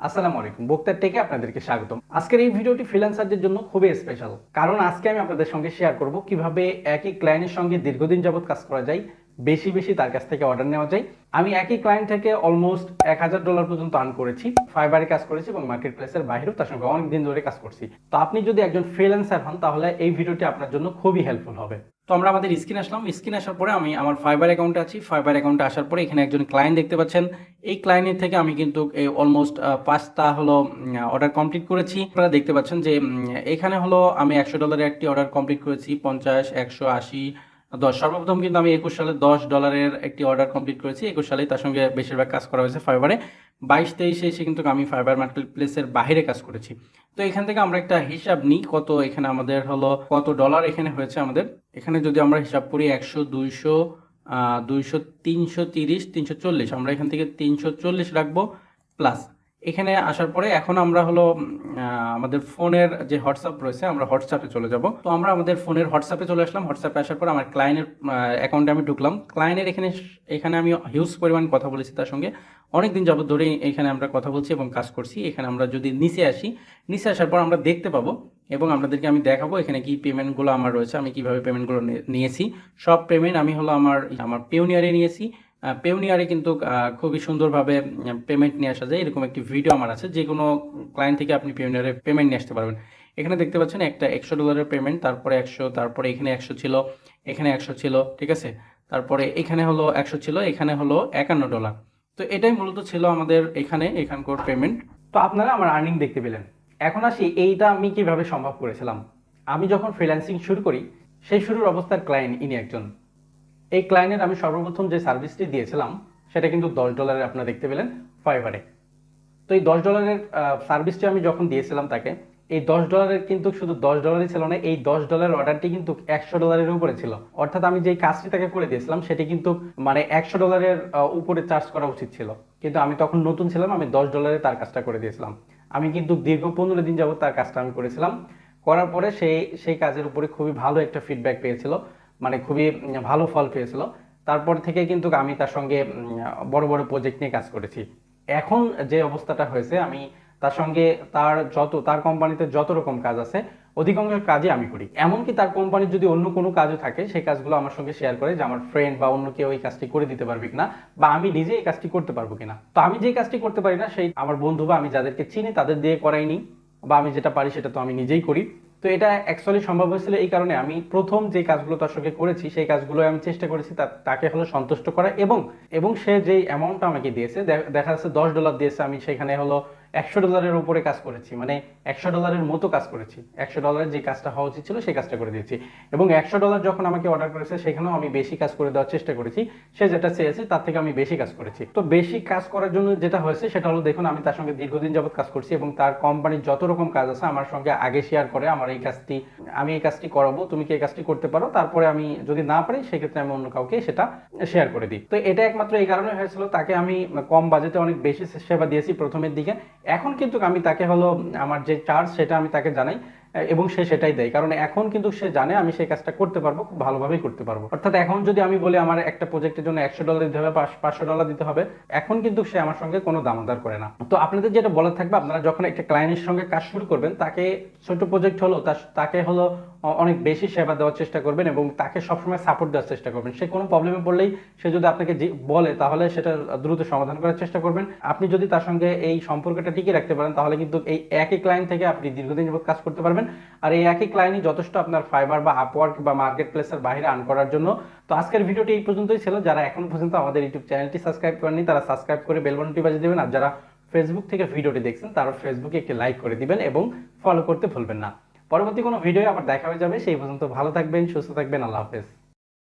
আসসালামু আলাইকুম, বক্তার টেকে আপনাদেরকে স্বাগতম। আজকের এই ভিডিওটি ফ্রিল্যান্সারদের জন্য খুবই স্পেশাল কারণ আজকে আমি আপনাদের সঙ্গে শেয়ার করব কীভাবে একই ক্লায়েন্টের সঙ্গে দীর্ঘদিন যাবত কাজ করা যায় বেশি বেশি তার কাছ থেকে অর্ডার নেওয়া যায়। আমি একই ক্লায়েন্ট থেকে অলমোস্ট এক হাজার ডলার পর্যন্ত আর্ন করেছি। ফাইবারে কাজ করেছি এবং মার্কেট প্লেসের বাইরেও, তার সঙ্গে অনেক দিন ধরে কাজ করছি। তো আপনি যদি একজন ফ্রিল্যান্সার হন, তাহলে এই ভিডিওটি আপনার জন্য খুবই হেল্পফুল হবে। তো আমরা আমাদের স্ক্রিন আসলাম। স্ক্রিন আসার পরে আমি আমার ফাইবার অ্যাকাউন্টে আছি। ফাইবার অ্যাকাউন্টে আসার পরে এখানে একজন ক্লায়েন্ট দেখতে পাচ্ছেন। এই ক্লায়েন্টের থেকে আমি কিন্তু এই অলমোস্ট পাঁচটা হলো অর্ডার কমপ্লিট করেছি। আপনারা দেখতে পাচ্ছেন যে এখানে হলো আমি একশো ডলারের একটি অর্ডার কমপ্লিট করেছি। পঞ্চাশ, একশো, আশি দশ। সর্বপ্রথম কিন্তু আমি একুশ সালে দশ ডলারের একটি অর্ডার কমপ্লিট করেছি। একুশ সালে তার সঙ্গে বেশিরভাগ কাজ করা হয়েছে ফাইবারে বাইশ তেইশে এসে কিন্তু আমি ফাইবার মার্কেট প্লেসের বাইরে কাজ করেছি। তো এখান থেকে আমরা একটা হিসাব নিই কত এখানে আমাদের হলো, কত ডলার এখানে হয়েছে আমাদের। এখানে যদি আমরা হিসাব করি একশো দুইশো দুইশো তিনশো তিরিশ, তিনশো চল্লিশ, আমরা এখান থেকে তিনশো চল্লিশ রাখব প্লাস এখানে আসার পরে এখন আমরা হলো আমাদের ফোনের যে হোয়াটসঅ্যাপ রয়েছে, আমরা হোয়াটসঅ্যাপে চলে যাব। তো আমরা আমাদের ফোনের হোয়াটসঅ্যাপে চলে আসলাম। হোয়াটসঅ্যাপে আসার পর আমার ক্লায়েন্টের অ্যাকাউন্টে আমি ঢুকলাম। ক্লায়েন্টের এখানে এখানে আমি হিউজ পরিমাণ কথা বলেছি তার সঙ্গে। অনেক দিন যাবত ধরেই এখানে আমরা কথা বলছি এবং কাজ করছি। এখানে আমরা যদি নিচে আসি, নিচে আসার পর আমরা দেখতে পাবো এবং আপনাদেরকে আমি দেখাবো এখানে কি পেমেন্টগুলো আমার রয়েছে, আমি কীভাবে পেমেন্টগুলো নিয়েছি। সব পেমেন্ট আমি হলো আমার আমার পেউনিয়ারে নিয়েছি। পেউনিয়ারে কিন্তু খুবই সুন্দরভাবে পেমেন্ট নিয়ে আসা যায়। এরকম একটি ভিডিও আমার আছে। যে কোনো ক্লায়েন্ট থেকে আপনি পেউনিয়ারে পেমেন্ট নিয়ে আসতে পারবেন। এখানে দেখতে পাচ্ছেন একটা একশো ডলারের পেমেন্ট তারপরে একশো, তারপরে এখানে একশো ছিল, এখানে একশো ছিল, ঠিক আছে? তারপরে এখানে হলো একশো ছিল, এখানে হলো একান্ন ডলার তো এটাই মূলত ছিল আমাদের এখানে, এখানকার পেমেন্ট তো আপনারা আমার আর্নিং দেখতে পেলেন। এখন আসি, এইটা আমি কীভাবে সম্ভব করেছিলাম? আমি যখন ফ্রিল্যান্সিং শুরু করি, সেই শুরুর অবস্থার ক্লায়েন্ট ইনি একজন। এই ক্লায়েন্টের আমি সর্বপ্রথম যে সার্ভিসটি দিয়েছিলাম, সেটা কিন্তু দশ ডলারে আপনারা দেখতে পেলেন ফাইবারে তো এই দশ ডলারের সার্ভিসটি আমি যখন দিয়েছিলাম তাকে, এই দশ ডলারের কিন্তু শুধু দশ ডলারই ছিল না, এই দশ ডলারের অর্ডারটি কিন্তু একশো ডলারের উপরে ছিল। অর্থাৎ আমি যেই কাজটি তাকে করে দিয়েছিলাম, সেটি কিন্তু মানে একশো ডলারের উপরে চার্জ করা উচিত ছিল। কিন্তু আমি তখন নতুন ছিলাম, আমি দশ ডলারে তার কাজটা করে দিয়েছিলাম। আমি কিন্তু দীর্ঘ পনেরো দিন যাবত তার কাজটা আমি করেছিলাম। করার পরে সেই সেই কাজের উপরে খুবই ভালো একটা ফিডব্যাক পেয়েছিল। মানে খুবই ভালো ফল পেয়েছিল। তারপর থেকে কিন্তু আমি তার সঙ্গে বড় বড় প্রজেক্ট নিয়ে কাজ করেছি। এখন যে অবস্থাটা হয়েছে, আমি তার সঙ্গে তার যত, তার কোম্পানিতে যত রকম কাজ আছে, অধিকাংশ কাজই আমি করি। এমনকি তার কোম্পানির যদি অন্য কোনো কাজও থাকে, সেই কাজগুলো আমার সঙ্গে শেয়ার করে যে আমার ফ্রেন্ড বা অন্য কেউ এই কাজটি করে দিতে পারবে কিনা, বা আমি নিজে এই কাজটি করতে পারব কিনা। তো আমি যে কাজটি করতে পারি না, সেই আমার বন্ধু বা আমি যাদেরকে চিনি, তাদের দিয়ে করাইনি, বা আমি যেটা পারি সেটা তো আমি নিজেই করি। তো এটা অ্যাকচুয়ালি সম্ভব হয়েছিল এই কারণে আমি প্রথম যে কাজগুলো তার সঙ্গে করেছি, সেই কাজগুলো আমি চেষ্টা করেছি তাকে হলো সন্তুষ্ট করা এবং এবং সে যেই অ্যামাউন্টটা আমাকে দিয়েছে দেখা যাচ্ছে দশ ডলার দিয়েছে, আমি সেখানে হলো একশো ডলারের উপরে কাজ করেছি মানে একশো ডলারের মতো কাজ করেছি। একশো ডলারের যে কাজটা হওয়া উচিত ছিল সেই কাজটা করে দিয়েছি। এবং একশো ডলার যখন আমাকে অর্ডার করেছে, সেখানেও আমি বেশি কাজ করে দেওয়ার চেষ্টা করেছি। সে যেটা চেয়েছে, তার থেকে আমি বেশি কাজ করেছি। তো বেশি কাজ করার জন্য যেটা হয়েছে, সেটা হলো দেখুন, আমি তার সঙ্গে দীর্ঘদিন যাবত কাজ করছি এবং তার কোম্পানির যত রকম কাজ আছে, আমার সঙ্গে আগে শেয়ার করে, আমার এই কাজটি, আমি এই কাজটি করাবো, তুমি কি এই কাজটি করতে পারো? তারপরে আমি যদি না পারি, সেক্ষেত্রে আমি অন্য কাউকে সেটা শেয়ার করে দিই। তো এটা একমাত্র এই কারণে হয়েছিল, তাকে আমি কম বাজেটে অনেক বেশি সেবা দিয়েছি প্রথমের দিকে। এখন কিন্তু আমি তাকে হলো, আমার যে চার্জ সেটা আমি তাকে জানাই, এবং সে সেটাই দেয়। কারণ এখন কিন্তু সে জানে আমি সেই কাজটা করতে পারব, খুব ভালোভাবেই করতে পারব। অর্থাৎ এখন যদি আমি বলি, আমার একটা প্রজেক্টের জন্য একশো ডলার দিতে হবে, পাঁচ- পাঁচশো ডলার দিতে হবে, এখন কিন্তু সে আমার সঙ্গে কোনো দামাদার করে না। তো আপনাদের যেটা বলার থাকবে, আপনারা যখন একটা ক্লায়েন্টের সঙ্গে কাজ শুরু করবেন, তাকে ছোট প্রজেক্ট হলো তাকে হলো অনেক বেশি সেবা দেওয়ার চেষ্টা করবেন এবং তাকে সবসময় সাপোর্ট দেওয়ার চেষ্টা করবেন। সে কোনো প্রবলেমে পড়লেই সে যদি আপনাকে বলে, তাহলে সেটা দ্রুত সমাধান করার চেষ্টা করবেন। আপনি যদি তার সঙ্গে এই সম্পর্কটা টিকে রাখতে পারেন, তাহলে কিন্তু এই একই ক্লায়েন্ট থেকে আপনি দীর্ঘদিন যাবত কাজ করতে পারবেন। আর এই একই ক্লায়েন্টই যথেষ্ট আপনার ফাইবার বা আপওয়ার্ক বা মার্কেট প্লেসের বাইরে আর্ন করার জন্য। তো আজকের ভিডিওটি এই পর্যন্তই ছিল। যারা এখন পর্যন্ত আমাদের ইউটিউব চ্যানেলটি সাবস্ক্রাইব করেননি, তারা সাবস্ক্রাইব করে বেল বাটনটি বাজিয়ে দেবেন। আর যারা ফেসবুক থেকে ভিডিওটি দেখছেন, তারা ফেসবুকে একটি লাইক করে দিবেন এবং ফলো করতে ভুলবেন না। পরবর্তী কোনো ভিডিও আবার দেখা হয়ে যাবে। সেই পর্যন্ত ভালো থাকবেন, সুস্থ থাকবেন। আল্লাহ হাফেজ।